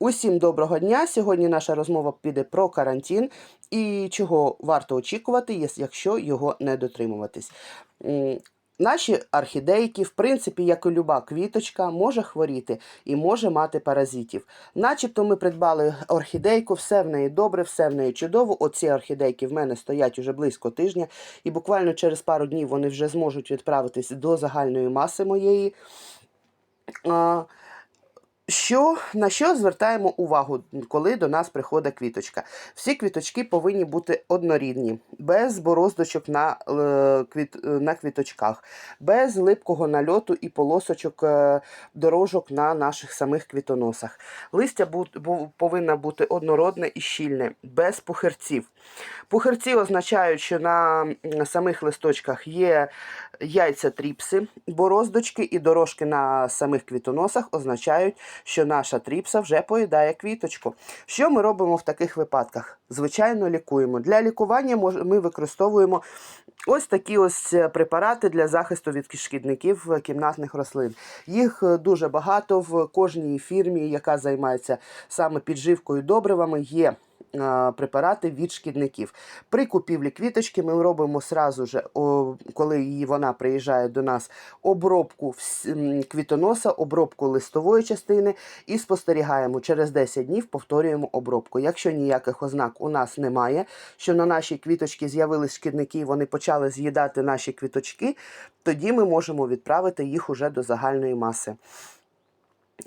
Усім доброго дня! Сьогодні наша розмова піде про карантин і чого варто очікувати, якщо його не дотримуватись. Наші орхідейки, в принципі, як і люба квіточка, може хворіти і може мати паразитів. Начебто ми придбали орхідейку, все в неї добре, все в неї чудово. Оці орхідейки в мене стоять уже близько тижня, і буквально через пару днів вони вже зможуть відправитись до загальної маси моєї. Що, на що звертаємо увагу, коли до нас приходить квіточка? Всі квіточки повинні бути однорідні, без бороздочок на, е, квіт, е, на квіточках, без липкого нальоту і полосочок е, дорожок на наших самих квітоносах. Листя повинно бути однородне і щільне, без пухирців. Пухирці означають, що на самих листочках є яйця тріпси, бороздочки і дорожки на самих квітоносах означають, що наша тріпса вже поїдає квіточку. Що ми робимо в таких випадках? Звичайно, лікуємо. Для лікування ми використовуємо ось такі ось е, препарати для захисту від шкідників е, кімнатних рослин. Їх е, дуже багато в кожній фірмі, яка займається саме підживкою добривами, є препарати від шкідників. При купівлі квіточки ми робимо сразу же, коли її вона приїжджає до нас, обробку квітоноса, обробку листової частини і спостерігаємо через 10 днів, повторюємо обробку. Якщо ніяких ознак у нас немає, що на нашій квіточці з'явились шкідники, вони почали з'їдати наші квіточки, тоді ми можемо відправити їх уже до загальної маси.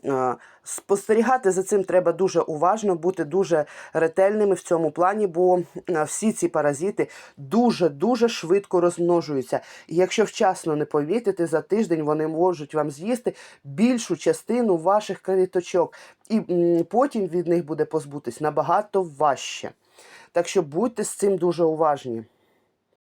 Е, Спостерігати за цим треба дуже уважно, бути дуже ретельними в цьому плані, бо е, всі ці паразити дуже-дуже швидко розмножуються. І якщо вчасно не помітити, за тиждень вони можуть вам з'їсти більшу частину ваших квіточок, і потім від них буде позбутись набагато важче. Так що будьте з цим дуже уважні.